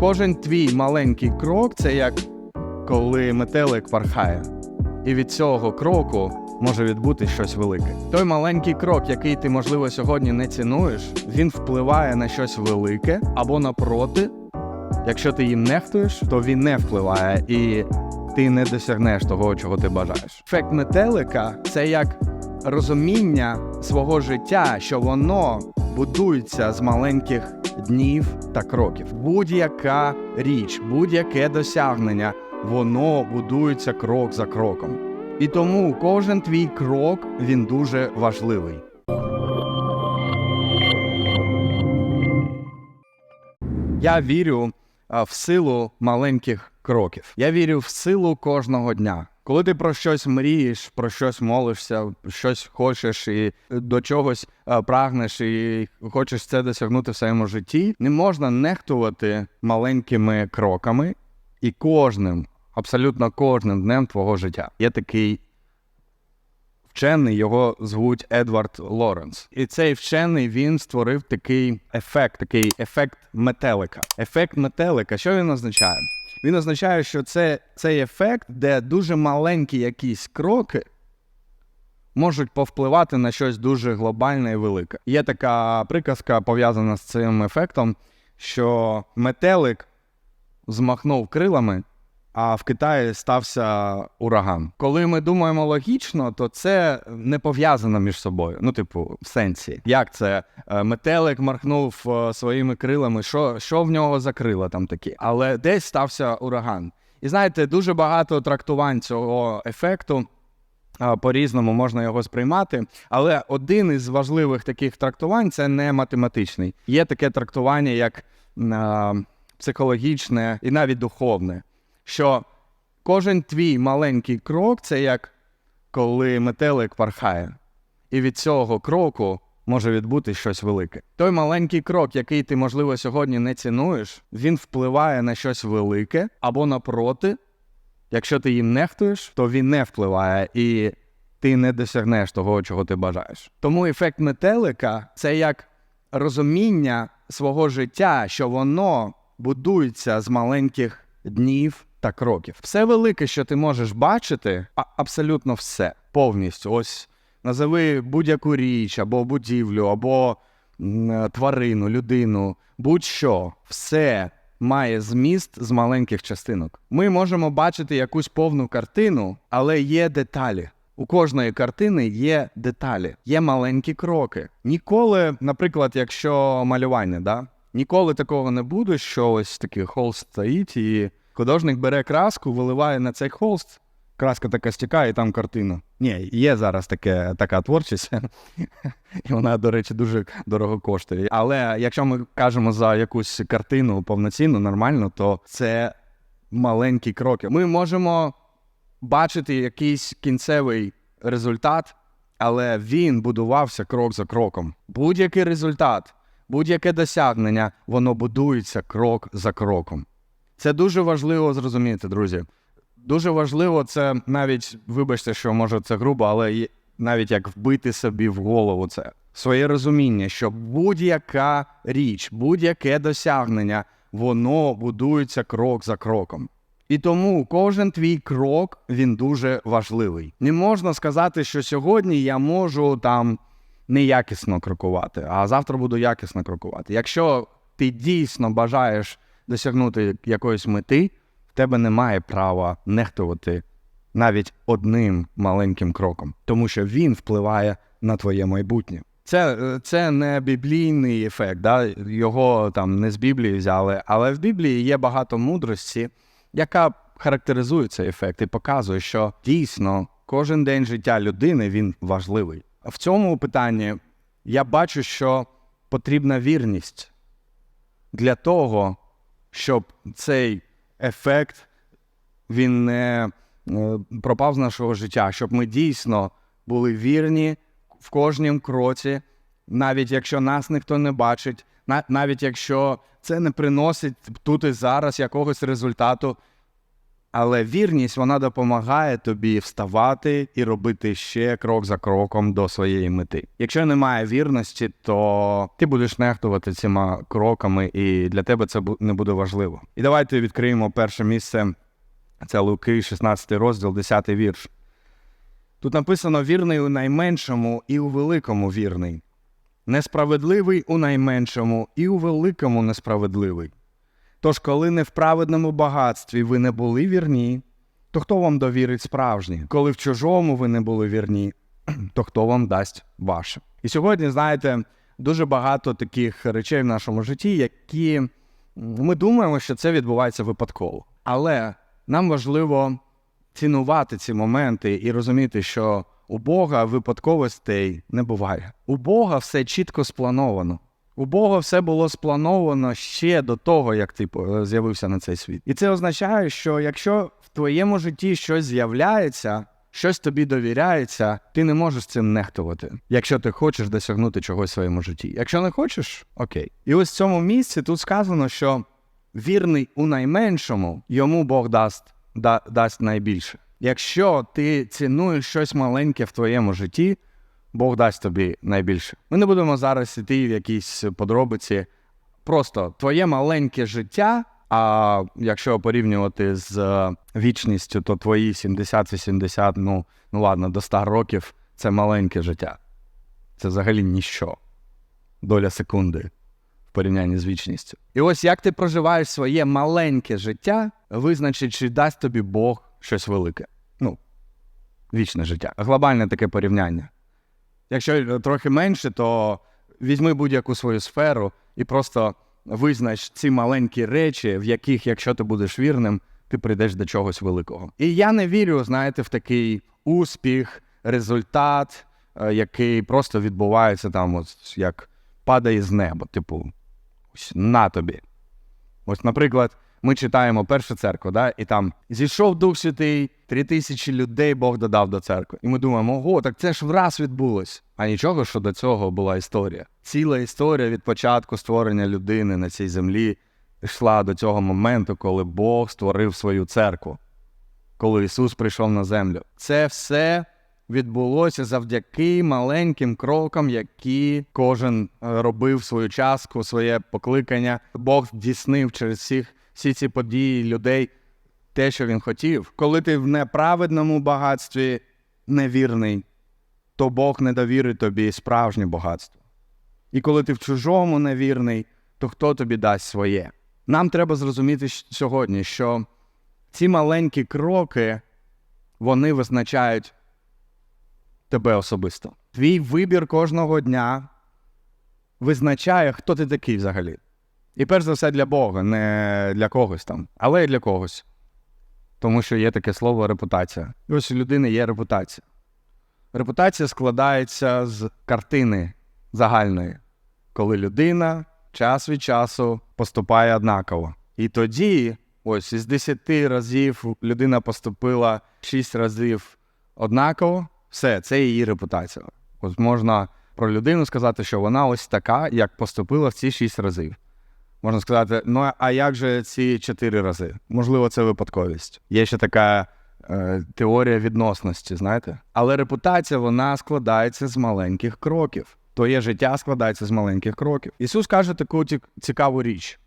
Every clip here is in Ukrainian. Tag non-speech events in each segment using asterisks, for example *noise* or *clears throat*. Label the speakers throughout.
Speaker 1: Кожен твій маленький крок це як коли метелик пархає. І від цього кроку може відбути щось велике. Той маленький крок, який ти, можливо, сьогодні не цінуєш, він впливає на щось велике або напроти. Якщо ти їм нехтуєш, то він не впливає і ти не досягнеш того, чого ти бажаєш. Ефект метелика це як розуміння свого життя, що воно будується з маленьких днів та кроків. Будь-яка річ, будь-яке досягнення, воно будується крок за кроком. І тому кожен твій крок він дуже важливий. Я вірю в силу маленьких кроків. Я вірю в силу кожного дня. Коли ти про щось мрієш, про щось молишся, щось хочеш і до чогось а, прагнеш, і хочеш це досягнути в своєму житті, не можна нехтувати маленькими кроками і кожним, абсолютно кожним днем твого життя. Є такий вчений, його звуть Едвард Лоренс. І цей вчений він створив такий ефект, такий ефект метелика. Ефект метелика, що він означає? Він означає, що це цей ефект, де дуже маленькі якісь кроки можуть повпливати на щось дуже глобальне і велике. Є така приказка пов'язана з цим ефектом, що метелик змахнув крилами, а в Китаї стався ураган. Коли ми думаємо логічно, то це не пов'язано між собою. Ну, типу, в сенсі. Як це? Е, Метелик махнув е, своїми крилами, що, що в нього за крила там такі? Але десь стався ураган. І знаєте, дуже багато трактувань цього ефекту. По-різному можна його сприймати, але один із важливих таких трактувань це не математичний. Є таке трактування, як а, психологічне і навіть духовне що кожен твій маленький крок це як коли метелик пархає, і від цього кроку може відбути щось велике. Той маленький крок, який ти, можливо, сьогодні не цінуєш, він впливає на щось велике або напроти. Якщо ти їм нехтуєш, то він не впливає і ти не досягнеш того, чого ти бажаєш. Тому ефект метелика це як розуміння свого життя, що воно будується з маленьких днів та кроків. Все велике, що ти можеш бачити, а абсолютно все повністю. Ось назови будь-яку річ, або будівлю, або м, тварину, людину, будь-що, все має зміст з маленьких частинок. Ми можемо бачити якусь повну картину, але є деталі. У кожної картини є деталі, є маленькі кроки. Ніколи, наприклад, якщо малювання, да? ніколи такого не буде, що ось такий холст стоїть, і художник бере краску, виливає на цей холст, краска така стікає, і там картина. Ні, є зараз таке, така творчість, *laughs* і вона, до речі, дуже дорого коштує. Але якщо ми кажемо за якусь картину повноцінну, нормальну, то це маленькі кроки. Ми можемо бачити якийсь кінцевий результат, але він будувався крок за кроком. Будь-який результат, будь-яке досягнення, воно будується крок за кроком. Це дуже важливо зрозуміти, друзі. Дуже важливо це навіть, вибачте, що може це грубо, але навіть як вбити собі в голову це своє розуміння, що будь-яка річ, будь-яке досягнення, воно будується крок за кроком. І тому кожен твій крок він дуже важливий. Не можна сказати, що сьогодні я можу там неякісно крокувати, а завтра буду якісно крокувати. Якщо ти дійсно бажаєш досягнути якоїсь мети, в тебе немає права нехтувати навіть одним маленьким кроком, тому що він впливає на твоє майбутнє. Це, це не біблійний ефект, да? його там не з Біблії взяли, але в Біблії є багато мудрості, яка характеризує цей ефект і показує, що дійсно кожен день життя людини він важливий. В цьому питанні я бачу, що потрібна вірність для того, щоб цей ефект він не е, пропав з нашого життя, щоб ми дійсно були вірні в кожнім кроці, навіть якщо нас ніхто не бачить, на- навіть якщо це не приносить тут і зараз якогось результату, Але вірність вона допомагає тобі вставати і робити ще крок за кроком до своєї мети. Якщо немає вірності, то ти будеш нехтувати цими кроками, і для тебе це не буде важливо. І давайте відкриємо перше місце. Це Луки, 16 розділ, 10 вірш. Тут написано: вірний у найменшому і у великому вірний, несправедливий у найменшому і у великому несправедливий. Тож, коли не в праведному багатстві ви не були вірні, то хто вам довірить справжнє? Коли в чужому ви не були вірні, *clears throat* то хто вам дасть ваше? І сьогодні, знаєте, дуже багато таких речей в нашому житті, які ми думаємо, що це відбувається випадково. Але нам важливо цінувати ці моменти і розуміти, що у Бога випадковостей не буває. У Бога все чітко сплановано. У Бога все було сплановано ще до того, як ти е, з'явився на цей світ. І це означає, що якщо в твоєму житті щось з'являється, щось тобі довіряється, ти не можеш цим нехтувати, якщо ти хочеш досягнути чогось в своєму житті. Якщо не хочеш, окей. І ось в цьому місці тут сказано, що вірний у найменшому, йому Бог дасть, да, дасть найбільше. Якщо ти цінуєш щось маленьке в твоєму житті, Бог дасть тобі найбільше. Ми не будемо зараз іти в якісь подробиці. Просто твоє маленьке життя. А якщо порівнювати з е, вічністю, то твої 70-80, ну, ну ладно, до 100 років це маленьке життя. Це взагалі ніщо. Доля секунди в порівнянні з вічністю. І ось як ти проживаєш своє маленьке життя, визначить, чи дасть тобі Бог щось велике. Ну, вічне життя. Глобальне таке порівняння. Якщо трохи менше, то візьми будь-яку свою сферу і просто визнач ці маленькі речі, в яких, якщо ти будеш вірним, ти прийдеш до чогось великого. І я не вірю, знаєте, в такий успіх, результат, е, який просто відбувається там, ось як падає з неба. Типу, ось на тобі. Ось, наприклад, ми читаємо першу церкву, да, і там зійшов Дух Святий, три тисячі людей Бог додав до церкви. І ми думаємо, ого, так це ж враз відбулось. А нічого, що до цього була історія. Ціла історія від початку створення людини на цій землі йшла до цього моменту, коли Бог створив свою церкву, коли Ісус прийшов на землю. Це все відбулося завдяки маленьким крокам, які кожен е, робив свою частку, своє покликання. Бог здійснив через всіх всі ці події людей те, що він хотів. Коли ти в неправедному багатстві невірний, то Бог не довірить тобі справжнє багатство. І коли ти в чужому невірний, то хто тобі дасть своє? Нам треба зрозуміти сьогодні, що ці маленькі кроки вони визначають тебе особисто. Твій вибір кожного дня визначає, хто ти такий взагалі. І перш за все для Бога, не для когось там, але й для когось. Тому що є таке слово репутація. І ось у людини є репутація. Репутація складається з картини загальної, коли людина час від часу поступає однаково. І тоді, ось із 10 разів людина поступила 6 разів однаково, все, це її репутація. Ось можна про людину сказати, що вона ось така, як поступила в ці 6 разів. Можна сказати, ну а як же ці 4 рази? Можливо, це випадковість. Є ще така е, теорія відносності, знаєте? Але репутація вона складається з маленьких кроків. Твоє життя складається з маленьких кроків. Ісус каже таку цікаву річ.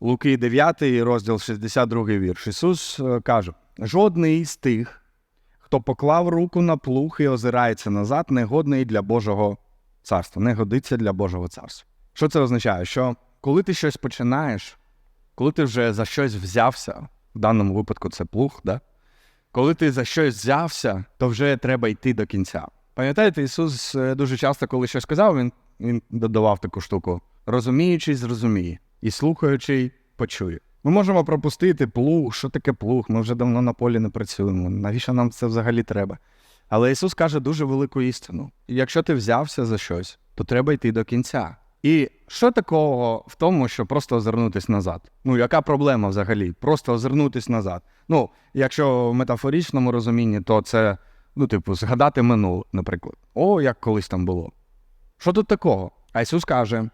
Speaker 1: Луки 9, розділ 62 вірш. Ісус е, каже: жодний з тих, хто поклав руку на плуг і озирається назад, не годний для Божого царства, не годиться для Божого царства. Що це означає? Що коли ти щось починаєш, коли ти вже за щось взявся, в даному випадку це плуг, да? коли ти за щось взявся, то вже треба йти до кінця. Пам'ятаєте, Ісус е, дуже часто, коли щось казав, він, він додавав таку штуку: розуміючий, зрозуміє, і слухаючий почує. Ми можемо пропустити плуг, що таке плуг, ми вже давно на полі не працюємо. Навіщо нам це взагалі треба? Але Ісус каже дуже велику істину. Якщо ти взявся за щось, то треба йти до кінця. І що такого в тому, що просто озирнутись назад? Ну, яка проблема взагалі? Просто озирнутись назад. Ну, якщо в метафоричному розумінні, то це, ну, типу, згадати минуле, наприклад. О, як колись там було. Що тут такого? А Ісус каже: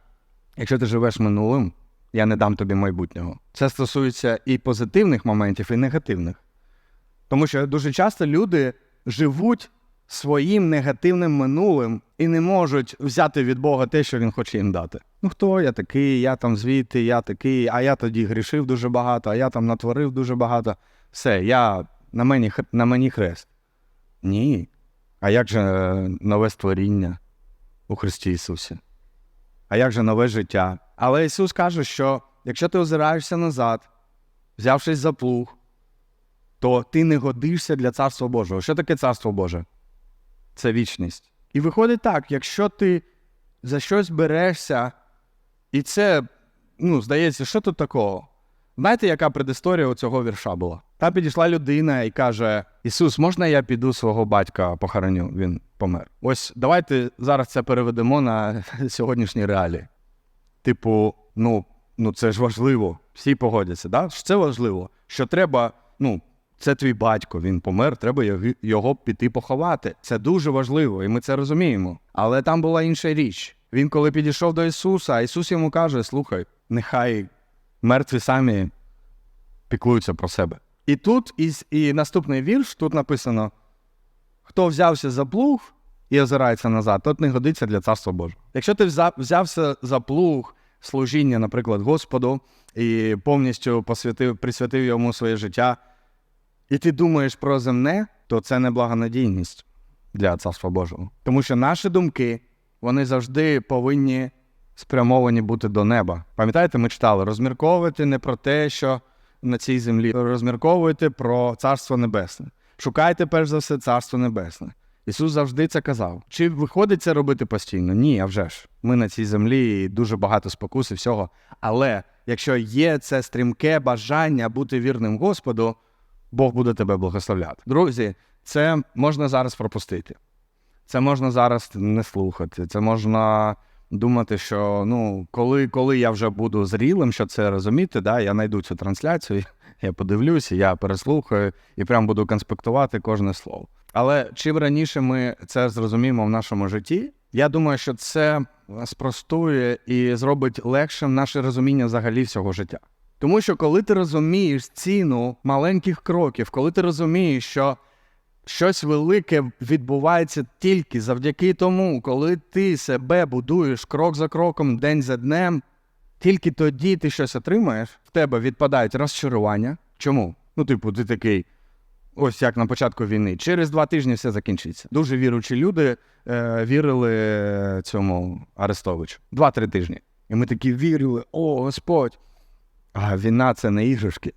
Speaker 1: якщо ти живеш минулим, я не дам тобі майбутнього. Це стосується і позитивних моментів, і негативних. Тому що дуже часто люди живуть своїм негативним минулим і не можуть взяти від Бога те, що він хоче їм дати. Ну хто я такий, я там звідти, я такий, а я тоді грішив дуже багато, а я там натворив дуже багато. Все, я на мені, на мені хрест. Ні. А як же е, нове створіння у Христі Ісусі? А як же нове життя? Але Ісус каже, що якщо ти озираєшся назад, взявшись за плуг, то ти не годишся для Царства Божого. Що таке Царство Боже? Це вічність. І виходить так, якщо ти за щось берешся, і це, ну, здається, що тут такого? Знаєте, яка предісторія у цього вірша була? Там підійшла людина і каже: Ісус, можна я піду свого батька похороню? Він помер. Ось давайте зараз це переведемо на *laughs* сьогоднішні реалії. Типу, ну, ну це ж важливо. Всі погодяться, да? що це важливо. Що треба, ну, це твій батько, він помер, треба його- піти поховати. Це дуже важливо, і ми це розуміємо. Але там була інша річ. Він, коли підійшов до Ісуса, Ісус йому каже: слухай, нехай мертві самі піклуються про себе. І тут, і, і наступний вірш, тут написано: хто взявся за плуг і озирається назад, тот не годиться для царства Божого. Якщо ти взявся за плуг служіння, наприклад, Господу, і повністю посвятив, присвятив йому своє життя, і ти думаєш про земне, то це не благонадійність для царства Божого. Тому що наші думки вони завжди повинні спрямовані бути до неба. Пам'ятаєте, ми читали, розмірковуйте не про те, що на цій землі, розмірковуйте про царство небесне. Шукайте перш за все царство небесне. Ісус завжди це казав. Чи виходить це робити постійно? Ні, а вже ж. Ми на цій землі і дуже багато спокус і всього. Але якщо є це стрімке бажання бути вірним Господу, Бог буде тебе благословляти. Друзі, це можна зараз пропустити. Це можна зараз не слухати. Це можна думати, що ну, коли, коли я вже буду зрілим, що це розуміти, да, я знайду цю трансляцію, *laughs* я подивлюся, я переслухаю і прям буду конспектувати кожне слово. Але чим раніше ми це зрозуміємо в нашому житті, я думаю, що це спростує і зробить легшим наше розуміння взагалі всього життя. Тому що коли ти розумієш ціну маленьких кроків, коли ти розумієш, що щось велике відбувається тільки завдяки тому, коли ти себе будуєш крок за кроком, день за днем, тільки тоді ти щось отримаєш, в тебе відпадають розчарування. Чому? Ну, типу, ти такий, ось як на початку війни, через два тижні все закінчиться. Дуже віруючі люди е, вірили цьому Арестовичу. Два-три тижні. І ми такі вірили, о, Господь. А війна це не іграшки.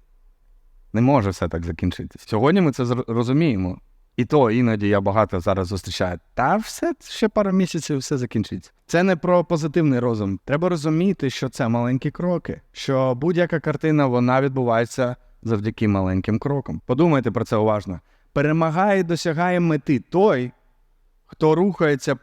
Speaker 1: Не може все так закінчитися. Сьогодні ми це розуміємо. І то іноді я багато зараз зустрічаю. Та все ще пару місяців все закінчиться. Це не про позитивний розум. Треба розуміти, що це маленькі кроки, що будь-яка картина вона відбувається завдяки маленьким крокам. Подумайте про це уважно. Перемагає і досягає мети той, хто рухається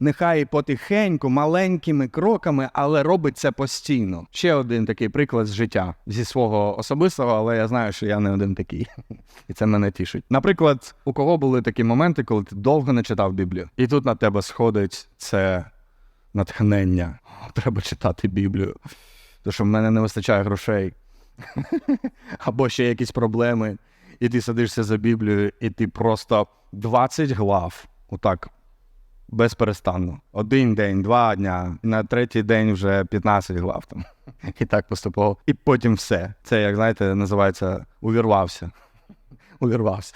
Speaker 1: нехай потихеньку, маленькими кроками, але робить це постійно. Ще один такий приклад з життя зі свого особистого, але я знаю, що я не один такий, *laughs* і це мене тішить. Наприклад, у кого були такі моменти, коли ти довго не читав Біблію, і тут на тебе сходить це натхнення. Треба читати Біблію, тому що в мене не вистачає грошей. *laughs* Або ще якісь проблеми, і ти садишся за Біблію, і ти просто 20 глав, отак безперестанно. Один день, два дня, на третій день вже 15 глав там. І так поступово. І потім все. Це, як знаєте, називається увірвався. *laughs* Увірвався.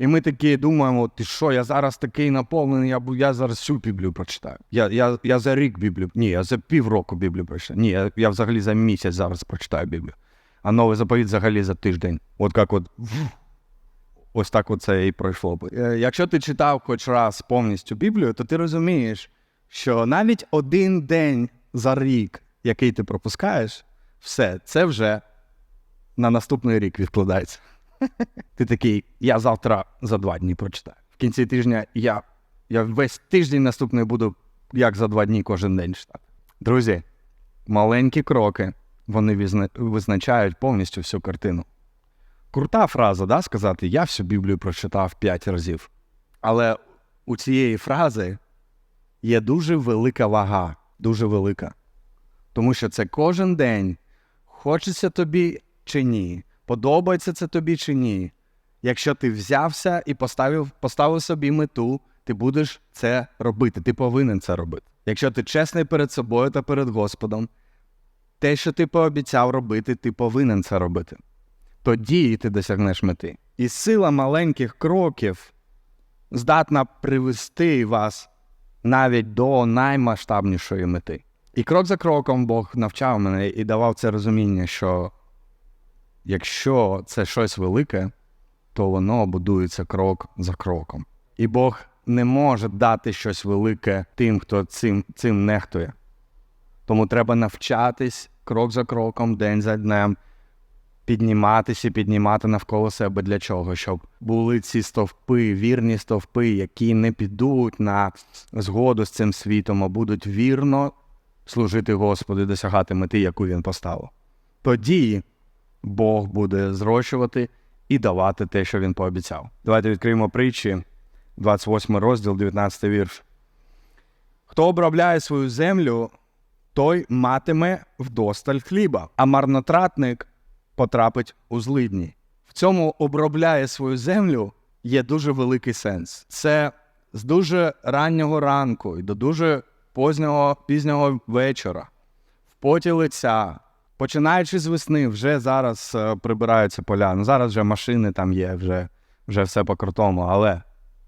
Speaker 1: І ми такі думаємо, ти що, я зараз такий наповнений, я, я зараз всю Біблію прочитаю. Я, я, я за рік Біблію, ні, я за півроку Біблію прочитаю. Ні, я, я взагалі за місяць зараз прочитаю Біблію. А новий заповіт взагалі за тиждень. От як от ось так оце і пройшло би. Е, Якщо ти читав хоч раз повністю Біблію, то ти розумієш, що навіть один день за рік, який ти пропускаєш, все, це вже на наступний рік відкладається. *laughs* Ти такий, я завтра за два дні прочитаю. В кінці тижня я, я весь тиждень наступний буду як за два дні кожен день читати. Друзі, маленькі кроки вони визначають повністю всю картину. Крута фраза, да, сказати, я всю Біблію прочитав п'ять разів. Але у цієї фрази є дуже велика вага, дуже велика. Тому що це кожен день. Хочеться тобі чи ні, подобається це тобі чи ні. Якщо ти взявся і поставив, поставив собі мету, ти будеш це робити. Ти повинен це робити. Якщо ти чесний перед собою та перед Господом, те, що ти пообіцяв робити, ти повинен це робити. Тоді ти досягнеш мети. І сила маленьких кроків здатна привести вас навіть до наймасштабнішої мети. І крок за кроком Бог навчав мене і давав це розуміння, що якщо це щось велике, то воно будується крок за кроком. І Бог не може дати щось велике тим, хто цим, цим нехтує. Тому треба навчатись крок за кроком, день за днем, підніматися піднімати навколо себе для чого? Щоб були ці стовпи, вірні стовпи, які не підуть на згоду з цим світом, а будуть вірно служити Господу і досягати мети, яку він поставив. Тоді Бог буде зрощувати і давати те, що він пообіцяв. Давайте відкриємо притчі, 28 розділ, 19 вірш. Хто обробляє свою землю, той матиме вдосталь хліба, а марнотратник потрапить у злидні. В цьому обробляє свою землю є дуже великий сенс. Це з дуже раннього ранку і до дуже познього пізнього вечора, в поті лиця, починаючи з весни, вже зараз е, прибираються поля. Ну зараз вже машини там є, вже, вже все по крутому, але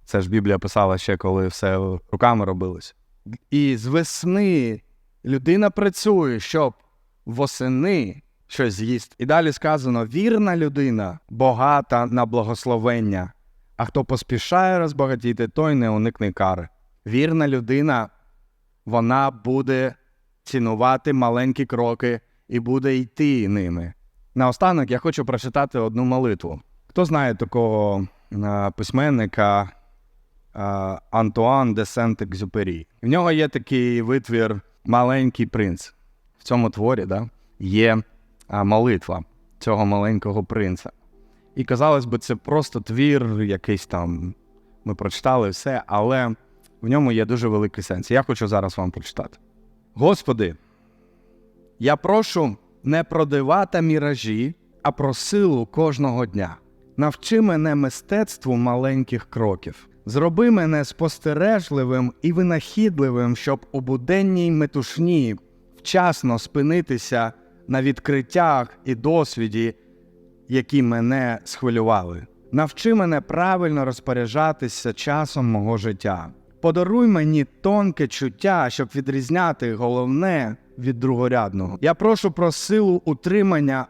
Speaker 1: це ж Біблія писала ще, коли все руками робилось. І з весни людина працює, щоб восени щось з'їсти. І далі сказано: вірна людина багата на благословення, а хто поспішає розбагатіти, той не уникне кари. Вірна людина, вона буде цінувати маленькі кроки і буде йти ними. Наостанок я хочу прочитати одну молитву. Хто знає такого е, письменника е, Антуан де Сент-Екзюпері? В нього є такий витвір Маленький принц. В цьому творі да, є а, молитва цього маленького принца. І казалось би, це просто твір, якийсь там ми прочитали все, але в ньому є дуже великий сенс. Я хочу зараз вам прочитати. Господи, я прошу не про дива та міражі, а про силу кожного дня. Навчи мене мистецтву маленьких кроків. Зроби мене спостережливим і винахідливим, щоб у буденній метушні вчасно спинитися на відкриттях і досвіді, які мене схвилювали. Навчи мене правильно розпоряджатися часом мого життя. Подаруй мені тонке чуття, щоб відрізняти головне від другорядного. Я прошу про силу утримання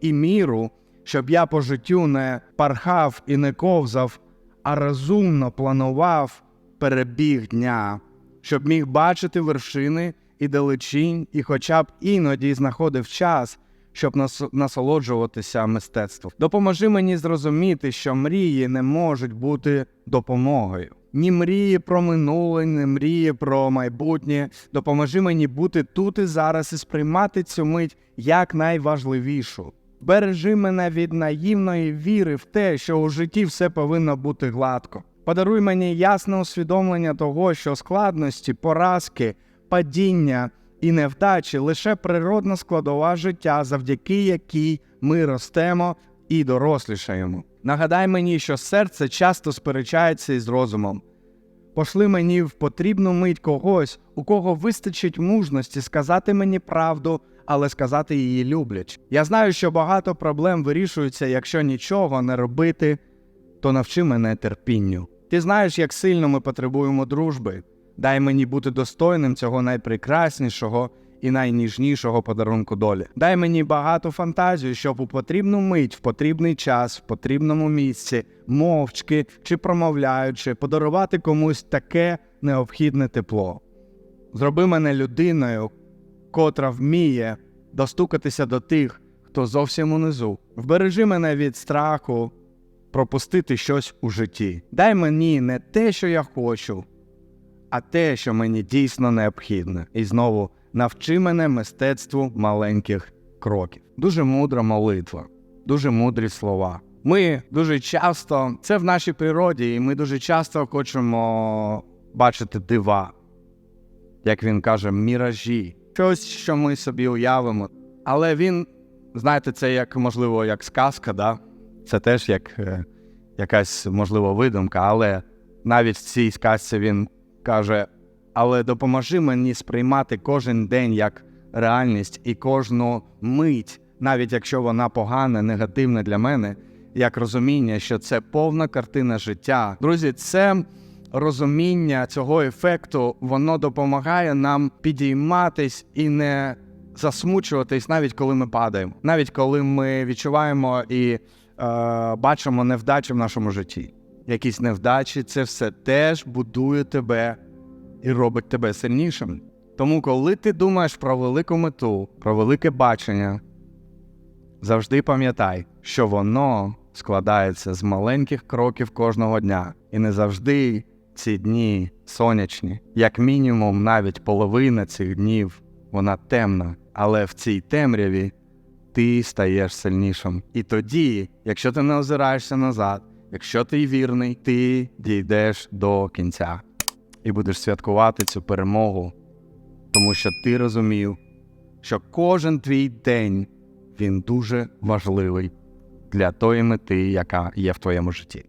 Speaker 1: і міру, щоб я по життю не пархав і не ковзав, а розумно планував перебіг дня, щоб міг бачити вершини і далечінь, і хоча б іноді знаходив час, щоб нас- насолоджуватися мистецтвом. Допоможи мені зрозуміти, що мрії не можуть бути допомогою. Ні мрії про минуле, ні мрії про майбутнє. Допоможи мені бути тут і зараз і сприймати цю мить як найважливішу. Бережи мене від наївної віри в те, що у житті все повинно бути гладко. Подаруй мені ясне усвідомлення того, що складності, поразки, падіння і невдачі лише природна складова життя, завдяки якій ми ростемо і дорослішаємо. Нагадай мені, що серце часто сперечається із розумом. Пошли мені в потрібну мить когось, у кого вистачить мужності сказати мені правду, але сказати її люблять. Я знаю, що багато проблем вирішуються, якщо нічого не робити, то навчи мене терпінню. Ти знаєш, як сильно ми потребуємо дружби. Дай мені бути достойним цього найпрекраснішого і найніжнішого подарунку долі. Дай мені багато фантазію, щоб у потрібну мить, в потрібний час, в потрібному місці, мовчки чи промовляючи, подарувати комусь таке необхідне тепло. Зроби мене людиною, котра вміє достукатися до тих, хто зовсім унизу. Вбережи мене від страху пропустити щось у житті. Дай мені не те, що я хочу, а те, що мені дійсно необхідне. І знову навчи мене мистецтву маленьких кроків. Дуже мудра молитва, дуже мудрі слова. Ми дуже часто, це в нашій природі, і ми дуже часто хочемо бачити дива, як він каже, міражі. щось, що ми собі уявимо. Але він, знаєте, це як можливо, як сказка, да? це теж як е, якась можливо видумка, але навіть в цій сказці він каже: але допоможи мені сприймати кожен день як реальність і кожну мить, навіть якщо вона погана, негативна для мене, як розуміння, що це повна картина життя. Друзі, це розуміння цього ефекту, воно допомагає нам підійматись і не засмучуватись, навіть коли ми падаємо, навіть коли ми відчуваємо і е, бачимо невдачі в нашому житті. Якісь невдачі, це все теж будує тебе і робить тебе сильнішим. Тому, коли ти думаєш про велику мету, про велике бачення, завжди пам'ятай, що воно складається з маленьких кроків кожного дня, і не завжди ці дні сонячні. Як мінімум, навіть половина цих днів вона темна, але в цій темряві ти стаєш сильнішим. І тоді, якщо ти не озираєшся назад, якщо ти вірний, ти дійдеш до кінця і будеш святкувати цю перемогу, тому що ти розумів, що кожен твій день він дуже важливий для тої мети, яка є в твоєму житті.